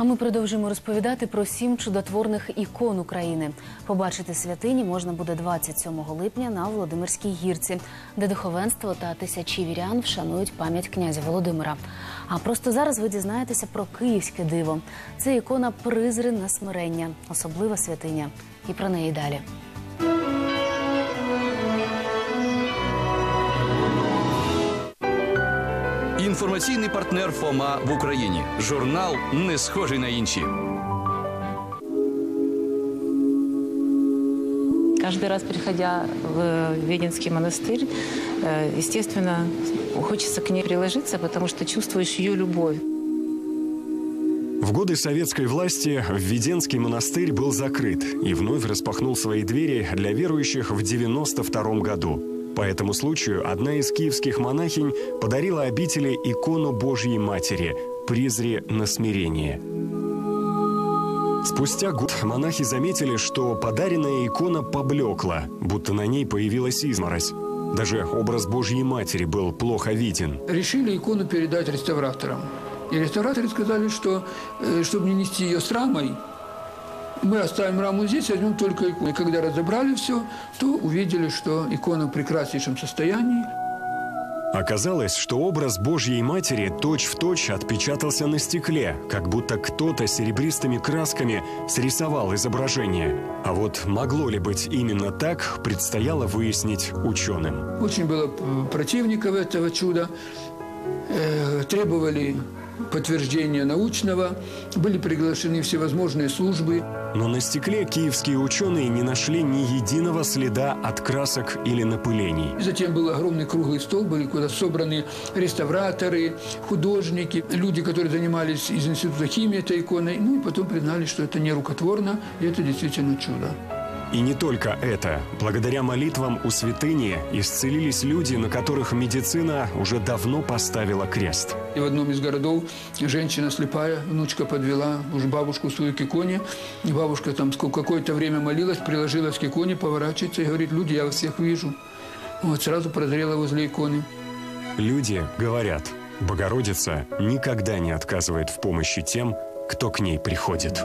А ми продовжуємо розповідати про сім чудотворних ікон України. Побачити святині можна буде 27 липня на Володимирській гірці, де духовенство та тисячі вірян вшанують пам'ять князя Володимира. А просто зараз ви дізнаєтеся про київське диво. Це ікона Призрин на смирення, особлива святиня. І про неї далі. Інформаційний партнер ФОМА в Україні. Журнал не схожий на інші. Каждый раз, приходя в Веденский монастырь, э, естественно, хочется к ней приложиться, потому что чувствуешь ее любовь. В годы советской власти Введенский монастырь был закрыт и вновь распахнул свои двери для верующих в 92 году. По этому случаю одна из киевских монахинь подарила обители икону Божьей Матери «Призри на смирение». Спустя год монахи заметили, что подаренная икона поблекла, будто на ней появилась изморозь. Даже образ Божьей Матери был плохо виден. решили икону передать реставраторам. И реставраторы сказали, что э, чтобы не нести ее с рамой, мы оставим раму здесь, возьмем только икону. И когда разобрали все, то увидели, что икона в прекраснейшем состоянии. Оказалось, что образ Божьей Матери точь-в-точь отпечатался на стекле, как будто кто-то серебристыми красками срисовал изображение. А вот могло ли быть именно так, предстояло выяснить ученым. Очень было противников этого чуда. Э, требовали подтверждения научного. Были приглашены всевозможные службы. Но на стекле киевские ученые не нашли ни единого следа от красок или напылений. Затем был огромный круглый стол, были куда собраны реставраторы, художники, люди, которые занимались из Института химии этой иконой. Ну и потом признали, что это не рукотворно, и это действительно чудо. И не только это. Благодаря молитвам у святыни исцелились люди, на которых медицина уже давно поставила крест. И в одном из городов женщина слепая, внучка подвела уж бабушку свою к иконе. И бабушка там какое-то время молилась, приложилась к иконе, поворачивается и говорит, люди, я вас всех вижу. Вот сразу прозрела возле иконы. Люди говорят, Богородица никогда не отказывает в помощи тем, кто к ней приходит.